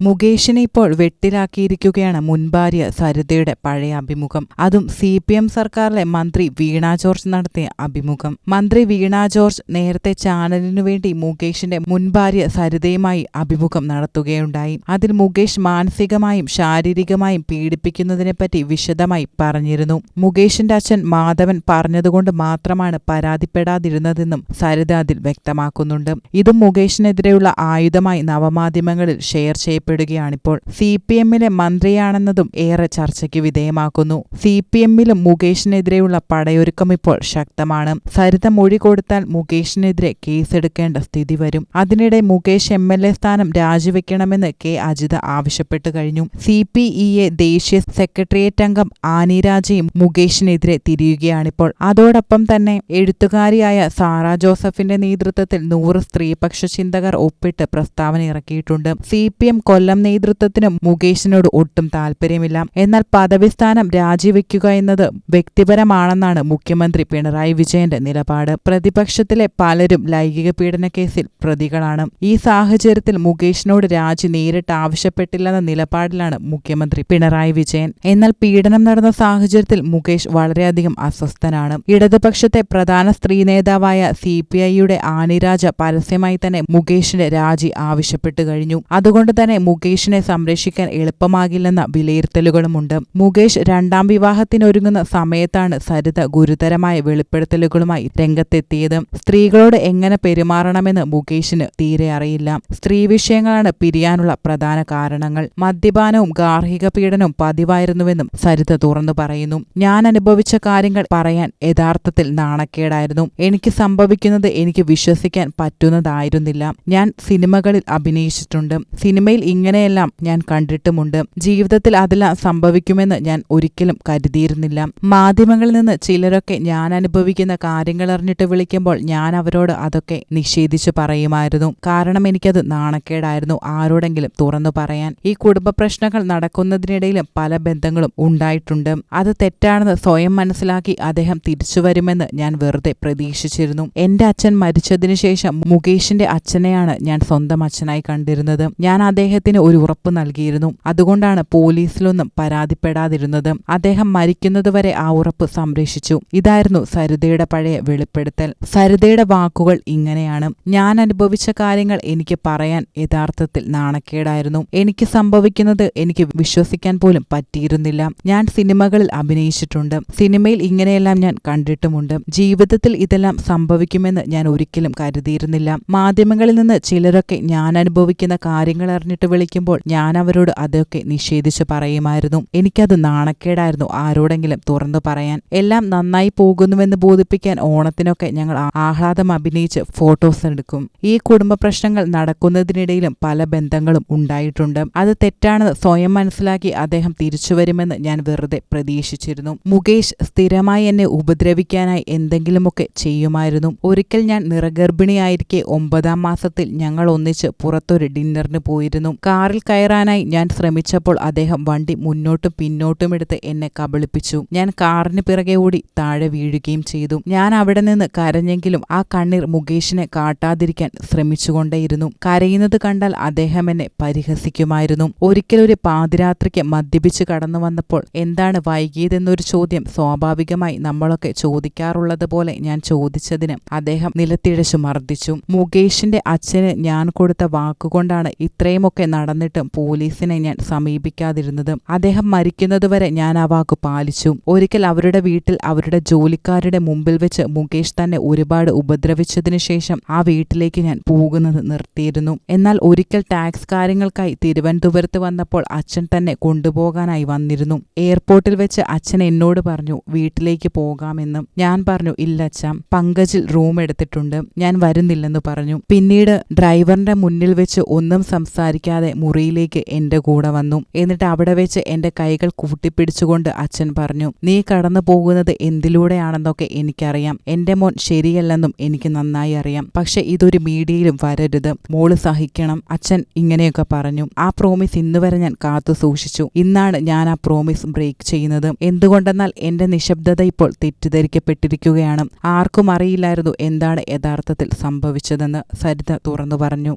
മുകേഷിനെ ഇപ്പോൾ വെട്ടിലാക്കിയിരിക്കുകയാണ് മുൻഭാര്യ സരിതയുടെ പഴയ അഭിമുഖം. അതും സി പി എം സർക്കാരിലെ മന്ത്രി വീണ ജോർജ് നടത്തിയ അഭിമുഖം. മന്ത്രി വീണ ജോർജ് നേരത്തെ ചാനലിനു വേണ്ടി മുകേഷിന്റെ മുൻഭാര്യ സരിതയുമായി അഭിമുഖം നടത്തുകയുണ്ടായി. അതിൽ മുകേഷ് മാനസികമായും ശാരീരികമായും പീഡിപ്പിക്കുന്നതിനെപ്പറ്റി വിശദമായി പറഞ്ഞിരുന്നു. മുകേഷിന്റെ അച്ഛൻ മാധവൻ പറഞ്ഞതുകൊണ്ട് മാത്രമാണ് പരാതിപ്പെടാതിരുന്നതെന്നും സരിത അതിൽ വ്യക്തമാക്കുന്നുണ്ട്. ഇതും മുകേഷിനെതിരെയുള്ള ആയുധമായി നവമാധ്യമങ്ങളിൽ ഷെയർ ചെയ്യപ്പെടുകയാണിപ്പോൾ സി പി എമ്മിലെ മന്ത്രിയാണെന്നതും ഏറെ ചർച്ചയ്ക്ക് വിധേയമാക്കുന്നു. സി പി എമ്മിലും മുകേഷിനെതിരെയുള്ള പടയൊരുക്കം ഇപ്പോൾ ശക്തമാണ്. സരിത മൊഴി കൊടുത്താൽ മുകേഷിനെതിരെ കേസെടുക്കേണ്ട സ്ഥിതി വരും. അതിനിടെ മുകേഷ് എം എൽ എ സ്ഥാനം രാജിവെക്കണമെന്ന് കെ അജിത ആവശ്യപ്പെട്ടു കഴിഞ്ഞു. സി പി ഇ എ ദേശീയ സെക്രട്ടേറിയറ്റ് അംഗം ആനി രാജയും മുകേഷിനെതിരെ തിരിയുകയാണിപ്പോൾ. അതോടൊപ്പം തന്നെ എഴുത്തുകാരിയായ സാറ ജോസഫിന്റെ നേതൃത്വത്തിൽ നൂറ് സ്ത്രീപക്ഷ ചിന്തകർ ഒപ്പിട്ട് പ്രസ്താവന ഇറക്കിയിട്ടുണ്ട്. സി പി എം കൊല്ലം നേതൃത്വത്തിനും മുകേഷിനോട് ഒട്ടും താൽപ്പര്യമില്ല എന്നാൽ പദവിസ്ഥാനം രാജിവെക്കുക എന്നത് വ്യക്തിപരമാണെന്നാണ് മുഖ്യമന്ത്രി പിണറായി വിജയന്റെ നിലപാട്. പ്രതിപക്ഷത്തിലെ പലരും ലൈംഗിക പീഡന കേസിൽ പ്രതികളാണ്. ഈ സാഹചര്യത്തിൽ മുകേഷിനോട് രാജി നേരിട്ട് ആവശ്യപ്പെട്ടില്ലെന്ന നിലപാടിലാണ് മുഖ്യമന്ത്രി പിണറായി വിജയൻ. എന്നാൽ പീഡനം നടന്ന സാഹചര്യത്തിൽ മുകേഷ് വളരെയധികം അസ്വസ്ഥനാണ്. ഇടതുപക്ഷത്തെ പ്രധാന സ്ത്രീ നേതാവായ സി പി ഐയുടെ ആനിരാജ പരസ്യമായി തന്നെ മുകേഷിന്റെ രാജി ആവശ്യപ്പെട്ടു കഴിഞ്ഞു. അതുകൊണ്ട് തന്നെ മുകേഷിനെ സംരക്ഷിക്കാൻ എളുപ്പമാകില്ലെന്ന വിലയിരുത്തലുകളുമുണ്ട്. മുകേഷ് രണ്ടാം വിവാഹത്തിനൊരുങ്ങുന്ന സമയത്താണ് സരിത ഗുരുതരമായ വെളിപ്പെടുത്തലുകളുമായി രംഗത്തെത്തിയത്. സ്ത്രീകളോട് എങ്ങനെ പെരുമാറണമെന്ന് മുകേഷിന് തീരെ അറിയില്ല. സ്ത്രീ വിഷയങ്ങളാണ് പിരിയാനുള്ള പ്രധാന കാരണങ്ങൾ. മദ്യപാനവും ഗാർഹിക പീഡനവും പതിവായിരുന്നുവെന്നും സരിത തുറന്നു പറയുന്നു. ഞാൻ അനുഭവിച്ച കാര്യങ്ങൾ പറയാൻ യഥാർത്ഥത്തിൽ നാണക്കേടായിരുന്നു. എനിക്ക് സംഭവിക്കുന്നത് എനിക്ക് വിശ്വസിക്കാൻ പറ്റുന്നതായിരുന്നില്ല. ഞാൻ സിനിമകളിൽ അഭിനയിച്ചിട്ടുണ്ട്. സിനിമയിൽ ഇങ്ങനെയെല്ലാം ഞാൻ കണ്ടിട്ടുമുണ്ട്. ജീവിതത്തിൽ അതെല്ലാം സംഭവിക്കുമെന്ന് ഞാൻ ഒരിക്കലും കരുതിയിരുന്നില്ല. മാധ്യമങ്ങളിൽ നിന്ന് ചിലരൊക്കെ ഞാൻ അനുഭവിക്കുന്ന കാര്യങ്ങൾ അറിഞ്ഞിട്ട് വിളിക്കുമ്പോൾ ഞാൻ അവരോട് അതൊക്കെ നിഷേധിച്ചു പറയുമായിരുന്നു. കാരണം എനിക്കത് നാണക്കേടായിരുന്നു ആരോടെങ്കിലും തുറന്നു പറയാൻ. ഈ കുടുംബ പ്രശ്നങ്ങൾ നടക്കുന്നതിനിടയിലും പല ബന്ധങ്ങളും ഉണ്ടായിട്ടുണ്ട്. അത് തെറ്റാണെന്ന് സ്വയം മനസ്സിലാക്കി അദ്ദേഹം തിരിച്ചു വരുമെന്ന് ഞാൻ വെറുതെ പ്രതീക്ഷിച്ചിരുന്നു. എന്റെ അച്ഛൻ മരിച്ചതിനു ശേഷം മുകേഷിന്റെ അച്ഛനെയാണ് ഞാൻ സ്വന്തം അച്ഛനായി കണ്ടിരുന്നത്. ഞാൻ അദ്ദേഹത്തിന് ഒരു ഉറപ്പ് നൽകിയിരുന്നു. അതുകൊണ്ടാണ് പോലീസിലൊന്നും പരാതിപ്പെടാതിരുന്നത്. അദ്ദേഹം മരിക്കുന്നതുവരെ ആ ഉറപ്പ് സംരക്ഷിച്ചു. ഇതായിരുന്നു സരിതയുടെ പഴയ വെളിപ്പെടുത്തൽ. സരിതയുടെ വാക്കുകൾ ഇങ്ങനെയാണ്. ഞാൻ അനുഭവിച്ച കാര്യങ്ങൾ എനിക്ക് പറയാൻ യഥാർത്ഥത്തിൽ നാണക്കേടായിരുന്നു. എനിക്ക് സംഭവിക്കുന്നത് എനിക്ക് വിശ്വസിക്കാൻ പോലും പറ്റിയിരുന്നില്ല. ഞാൻ സിനിമകളിൽ അഭിനയിച്ചിട്ടുണ്ട്. സിനിമയിൽ ഇങ്ങനെയെല്ലാം ഞാൻ കണ്ടിട്ടുമുണ്ട്. ജീവിതത്തിൽ ഇതെല്ലാം സംഭവിക്കുമെന്ന് ഞാൻ ഒരിക്കലും കരുതിയിരുന്നില്ല. മാധ്യമങ്ങളിൽ നിന്ന് ചിലരൊക്കെ ഞാൻ അനുഭവിക്കുന്ന കാര്യങ്ങൾ അറിഞ്ഞിട്ട് വിളിക്കുമ്പോൾ ഞാൻ അവരോട് അതൊക്കെ നിഷേധിച്ചു പറയുമായിരുന്നു. എനിക്കത് നാണക്കേടായിരുന്നു ആരോടെങ്കിലും തുറന്നു പറയാൻ. എല്ലാം നന്നായി പോകുന്നുവെന്ന് ബോധിപ്പിക്കാൻ ഓണത്തിനൊക്കെ ഞങ്ങൾ ആഹ്ലാദം അഭിനയിച്ച് ഫോട്ടോസ് എടുക്കും. ഈ കുടുംബ പ്രശ്നങ്ങൾ നടക്കുന്നതിനിടയിലും പല ബന്ധങ്ങളും ഉണ്ടായിട്ടുണ്ട്. അത് തെറ്റാണെന്ന് സ്വയം മനസ്സിലാക്കി അദ്ദേഹം തിരിച്ചു വരുമെന്ന് ഞാൻ വെറുതെ പ്രതീക്ഷിച്ചിരുന്നു. മുകേഷ് സ്ഥിരമായി എന്നെ ഉപദ്രവിക്കാനായി എന്തെങ്കിലുമൊക്കെ ചെയ്യുമായിരുന്നു. ഒരിക്കൽ ഞാൻ നിറഗർഭിണിയായിരിക്കെ ഒമ്പതാം മാസത്തിൽ ഞങ്ങൾ ഒന്നിച്ച് പുറത്തൊരു ഡിന്നറിന് പോയിരുന്നു. കാറിൽ കയറാനായി ഞാൻ ശ്രമിച്ചപ്പോൾ അദ്ദേഹം വണ്ടി മുന്നോട്ടും പിന്നോട്ടും എടുത്ത് എന്നെ കബളിപ്പിച്ചു. ഞാൻ കാറിന് പിറകെ ഓടി താഴെ വീഴുകയും ചെയ്തു. ഞാൻ അവിടെ നിന്ന് കരഞ്ഞെങ്കിലും ആ കണ്ണീർ മുകേഷിനെ കാട്ടാതിരിക്കാൻ ശ്രമിച്ചുകൊണ്ടേയിരുന്നു. കരയുന്നത് കണ്ടാൽ അദ്ദേഹം എന്നെ പരിഹസിക്കുമായിരുന്നു. ഒരിക്കലൊരു പാതിരാത്രിക്ക് മദ്യപിച്ച് കടന്നു വന്നപ്പോൾ എന്താണ് വൈകിയതെന്നൊരു ചോദ്യം സ്വാഭാവികമായി നമ്മളൊക്കെ ചോദിക്കാറുള്ളത് പോലെ ഞാൻ ചോദിച്ചതിന് അദ്ദേഹം നിലത്തിഴച്ചു മർദ്ദിച്ചു. മുകേഷിന്റെ അച്ഛന് ഞാൻ കൊടുത്ത വാക്കുകൊണ്ടാണ് ഇത്രയുമൊക്കെ നടന്നിട്ടും പോലീസിനെ ഞാൻ സമീപിക്കാതിരുന്നത്. അദ്ദേഹം മരിക്കുന്നതുവരെ ഞാൻ ആ വാക്ക് പാലിച്ചു. ഒരിക്കൽ അവരുടെ വീട്ടിൽ അവരുടെ ജോലിക്കാരുടെ മുമ്പിൽ വെച്ച് മുകേഷ് തന്നെ ഒരുപാട് ഉപദ്രവിച്ചതിനു ശേഷം ആ വീട്ടിലേക്ക് ഞാൻ പോകുന്നത് നിർത്തിയിരുന്നു. എന്നാൽ ഒരിക്കൽ ടാക്സ് കാര്യങ്ങൾക്കായി തിരുവനന്തപുരത്ത് വന്നപ്പോൾ അച്ഛൻ തന്നെ കൊണ്ടുപോകാനായി വന്നിരുന്നു. എയർപോർട്ടിൽ വെച്ച് അച്ഛൻ എന്നോട് പറഞ്ഞു വീട്ടിലേക്ക് പോകാമെന്ന്. ഞാൻ പറഞ്ഞു ഇല്ല അച്ഛ പങ്കജിൽ റൂം എടുത്തിട്ടുണ്ട്. ഞാൻ വരുന്നില്ലെന്ന് പറഞ്ഞു. പിന്നീട് ഡ്രൈവറിന്റെ മുന്നിൽ വെച്ച് ഒന്നും സംസാരിക്കാതെ മുറിയിലേക്ക് എന്റെ കൂടെ വന്നു. എന്നിട്ട് അവിടെ വെച്ച് എന്റെ കൈകൾ കൂട്ടിപ്പിടിച്ചുകൊണ്ട് അച്ഛൻ പറഞ്ഞു നീ കടന്നു പോകുന്നത് എന്തിലൂടെയാണെന്നൊക്കെ എനിക്കറിയാം. എന്റെ മോൻ ശരിയല്ലെന്നും എനിക്ക് നന്നായി അറിയാം. പക്ഷെ ഇതൊരു മീഡിയയിലും വരരുത്. മോൾ സഹിക്കണം അച്ഛൻ ഇങ്ങനെയൊക്കെ പറഞ്ഞു. ആ പ്രോമിസ് ഇന്നുവരെ ഞാൻ കാത്തു സൂക്ഷിച്ചു. ഇന്നാണ് ഞാൻ ആ പ്രോമിസ് ബ്രേക്ക് ചെയ്യുന്നത്. എന്തുകൊണ്ടെന്നാൽ എന്റെ നിശബ്ദത ഇപ്പോൾ തെറ്റിദ്ധരിക്കപ്പെട്ടിരിക്കുകയാണ്. ആർക്കും അറിയില്ലായിരുന്നു എന്താണ് യഥാർത്ഥത്തിൽ സംഭവിച്ചതെന്ന് സരിത തുറന്നു പറഞ്ഞു.